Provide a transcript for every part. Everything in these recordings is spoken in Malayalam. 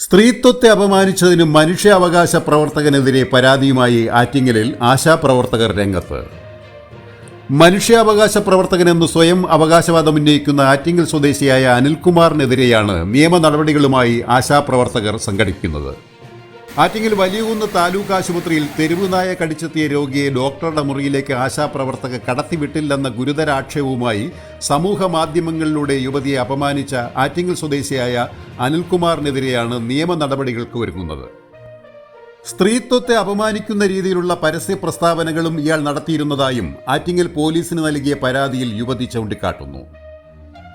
സ്ത്രീത്വത്തെ അപമാനിച്ചതിന് മനുഷ്യാവകാശ പ്രവർത്തകനെതിരെ പരാതിയുമായി ആറ്റിങ്ങലിൽ ആശാപ്രവർത്തകർ രംഗത്ത്. മനുഷ്യാവകാശ പ്രവർത്തകനെന്ന് സ്വയം അവകാശവാദം ഉന്നയിക്കുന്ന ആറ്റിങ്ങൽ സ്വദേശിയായ അനിൽകുമാറിനെതിരെയാണ് നിയമ നടപടികളുമായി ആശാപ്രവർത്തകർ സംഘടിക്കുന്നത് ആറ്റിങ്ങൽ വലിയകുന്ന് താലൂക്ക് ആശുപത്രിയിൽ തെരുവുനായ കടിച്ചെത്തിയ രോഗിയെ ഡോക്ടറുടെ മുറിയിലേക്ക് ആശാപ്രവർത്തക കടത്തിവിട്ടില്ലെന്ന ഗുരുതര ആക്ഷേപവുമായി സമൂഹ മാധ്യമങ്ങളിലൂടെ യുവതിയെ അപമാനിച്ച ആറ്റിങ്ങൽ സ്വദേശിയായ അനിൽകുമാറിനെതിരെയാണ് നിയമ നടപടികൾക്ക് ഒരുങ്ങുന്നത്. സ്ത്രീത്വത്തെ അപമാനിക്കുന്ന രീതിയിലുള്ള പരസ്യ പ്രസ്താവനകളും ഇയാൾ നടത്തിയിരുന്നതായും ആറ്റിങ്ങൽ പോലീസിന് നൽകിയ പരാതിയിൽ യുവതി ചൂണ്ടിക്കാട്ടുന്നു.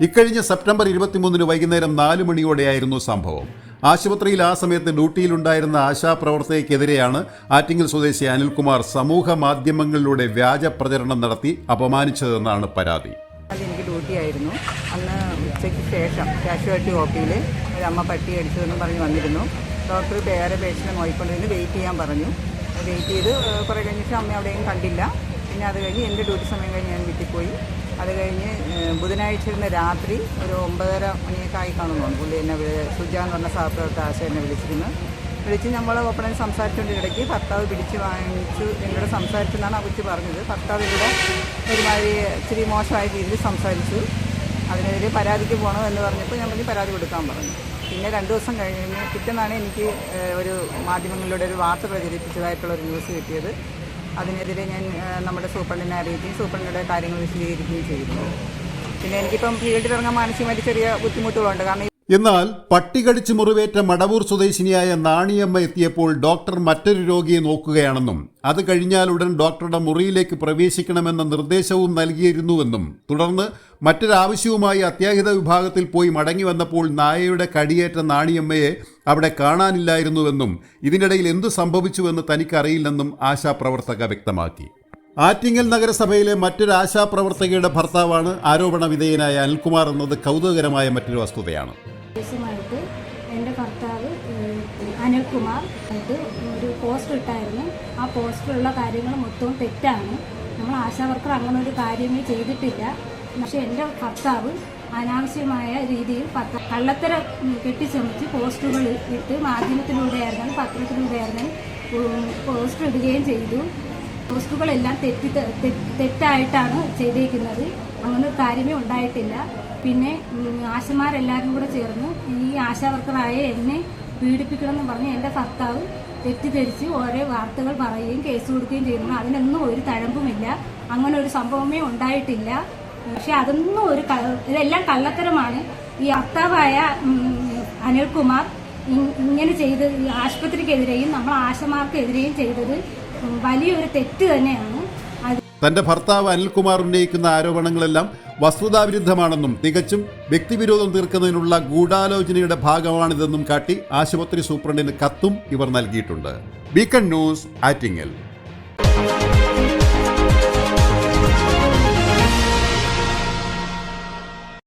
ഇക്കഴിഞ്ഞ സെപ്റ്റംബർ ഇരുപത്തിമൂന്നിന് വൈകുന്നേരം നാല് മണിയോടെയായിരുന്നു സംഭവം. ആശുപത്രിയിൽ ആ സമയത്ത് ഡ്യൂട്ടിയിലുണ്ടായിരുന്ന ആശാപ്രവർത്തകയ്ക്കെതിരെയാണ് ആറ്റിങ്ങൽ സ്വദേശി അനിൽകുമാർ സമൂഹ മാധ്യമങ്ങളിലൂടെ വ്യാജ പ്രചരണം നടത്തി അപമാനിച്ചതെന്നാണ് പരാതി. എനിക്ക് ഡ്യൂട്ടി ആയിരുന്നു അന്ന് ഉച്ചയ്ക്ക് ശേഷം കാഷ്വാലിറ്റി ഒ പിയിൽ ഒരു അമ്മ പട്ടി അടിച്ചതെന്ന് പറഞ്ഞ് വന്നിരുന്നു. ഡോക്ടർ വേറെ പേഷ്യനെ നോക്കിക്കൊണ്ടിരുന്ന് വെയിറ്റ് ചെയ്യാൻ പറഞ്ഞു. വെയിറ്റ് ചെയ്ത് കുറേ കഴിഞ്ഞിട്ട് അമ്മ അവിടെയും കണ്ടില്ല. പിന്നെ അത് കഴിഞ്ഞ് എന്റെ ഡ്യൂട്ടി സമയം കഴിഞ്ഞ് ഞാൻ വീട്ടിൽ പോയി. അത് കഴിഞ്ഞ് ബുധനാഴ്ച ഇരുന്ന് രാത്രി ഒരു ഒമ്പതര മണിയൊക്കെ ആയി കാണുന്നു പുള്ളി എന്നെ സുജ എന്ന് പറഞ്ഞ സഹപ്രവർത്തക ആശ എന്നെ വിളിച്ചിരുന്നു. വിളിച്ച് നമ്മൾ ഓപ്പണിൽ സംസാരിച്ചുകൊണ്ട് ഇടയ്ക്ക് ഭർത്താവ് പിടിച്ച് വാങ്ങിച്ചു എന്നോട് സംസാരിച്ചെന്നാണ് ആ കൊച്ചു പറഞ്ഞത്. ഭർത്താവ് ഇവിടെ ഒരുമാതിരി ഇച്ചിരി മോശമായ രീതിയിൽ സംസാരിച്ചു. അതിനെതിരെ പരാതിക്ക് പോകണം എന്ന് പറഞ്ഞപ്പോൾ ഞാൻ പറഞ്ഞ് പരാതി കൊടുക്കാൻ പറഞ്ഞു. പിന്നെ രണ്ട് ദിവസം കഴിഞ്ഞ് പിറ്റേന്നാണ് എനിക്ക് ഒരു മാധ്യമങ്ങളിലൂടെ ഒരു വാർത്ത പ്രചരിപ്പിച്ചതായിട്ടുള്ള ഒരു ന്യൂസ് കിട്ടിയത്. അതിനെതിരെ ഞാൻ നമ്മുടെ സൂപ്രണ്ടിനെ അറിയിക്കുകയും സൂപ്രണ്ടിന്റെ കാര്യങ്ങൾ വിശദീകരിക്കുകയും ചെയ്തു പിന്നെ എനിക്കിപ്പം ഫീൽഡിൽ ഇറങ്ങാൻ മാനസികമായിട്ട് ചെറിയ ബുദ്ധിമുട്ടുകളുണ്ട്. കാരണം എന്നാൽ പട്ടികടിച്ച് മുറിവേറ്റ മടവൂർ സ്വദേശിനിയായ നാണിയമ്മ എത്തിയപ്പോൾ ഡോക്ടർ മറ്റൊരു രോഗിയെ നോക്കുകയാണെന്നും അത് കഴിഞ്ഞാലുടൻ ഡോക്ടറുടെ മുറിയിലേക്ക് പ്രവേശിക്കണമെന്ന നിർദ്ദേശവും നൽകിയിരുന്നുവെന്നും തുടർന്ന് മറ്റൊരാവശ്യവുമായി അത്യാഹിത വിഭാഗത്തിൽ പോയി മടങ്ങി വന്നപ്പോൾ നായയുടെ കടിയേറ്റ നാണിയമ്മയെ അവിടെ കാണാനില്ലായിരുന്നുവെന്നും ഇതിനിടയിൽ എന്തു സംഭവിച്ചുവെന്ന് തനിക്കറിയില്ലെന്നും ആശാപ്രവർത്തക വ്യക്തമാക്കി. ആറ്റിങ്ങൽ നഗരസഭയിലെ മറ്റൊരു ആശാപ്രവർത്തകയുടെ ഭർത്താവാണ് ആരോപണ വിധേയനായ അനിൽകുമാർ എന്നത് കൗതുകകരമായ മറ്റൊരു വസ്തുതയാണ്. ദിവസമായിട്ട് എന്റെ ഭർത്താവ് അനിൽകുമാർ ആയിട്ട് ഒരു പോസ്റ്റർ ഇട്ടായിരുന്നു. ആ പോസ്റ്ററിലുള്ള കാര്യങ്ങൾ മൊത്തവും തെറ്റാണ്. നമ്മൾ ആശാ വർക്കർ അങ്ങനെ ഒരു കാര്യമേ ചെയ്തിട്ടില്ല. പക്ഷെ എന്റെ ഭർത്താവ് അനാവശ്യമായ രീതിയിൽ പത്ര കള്ളത്തര കെട്ടിച്ചമച്ച് പോസ്റ്ററുകൾ ഇട്ട് മാധ്യമത്തിലൂടെ പത്രത്തിലൂടെയായിരുന്നാലും പോസ്റ്റർ ഇടുകയും ചെയ്തു. പോസ്റ്റുകളെല്ലാം തെറ്റി തെറ്റായിട്ടാണ് ചെയ്തേക്കുന്നത്. അങ്ങനെ കാര്യമേ ഉണ്ടായിട്ടില്ല. പിന്നെ ആശമാരെല്ലാവരും കൂടെ ചേർന്ന് ഈ ആശാവർക്കറായ എന്നെ പീഡിപ്പിക്കണമെന്ന് പറഞ്ഞ് എന്റെ ഭർത്താവ് തെറ്റിദ്ധരിച്ച് ഓരോ വാർത്തകൾ പറയുകയും കേസ് കൊടുക്കുകയും ചെയ്യുന്നു. അതിനൊന്നും ഒരു തഴമ്പുമില്ല. അങ്ങനെ ഒരു സംഭവമേ ഉണ്ടായിട്ടില്ല. പക്ഷെ അതൊന്നും ഒരു ഇതെല്ലാം കള്ളത്തരമാണ്. ഈ ഭർത്താവായ അനിൽ അനിൽകുമാർ ഇങ്ങനെ ചെയ്ത് ആശുപത്രിക്കെതിരെയും നമ്മൾ ആശമാർക്കെതിരെയും ചെയ്തത് വലിയൊരു തെറ്റ് തന്നെയാണ്. തന്റെ ഭർത്താവ് അനിൽകുമാർ ഉന്നയിക്കുന്ന ആരോപണങ്ങളെല്ലാം വസ്തുതാവിരുദ്ധമാണെന്നും തികച്ചും വ്യക്തിവിരോധം തീർക്കുന്നതിനുള്ള ഗൂഢാലോചനയുടെ ഭാഗമാണിതെന്നും കാട്ടി ആശുപത്രി സൂപ്രണ്ടിന് കത്തും ഇവർ നൽകിയിട്ടുണ്ട്. Beacon news Attingal.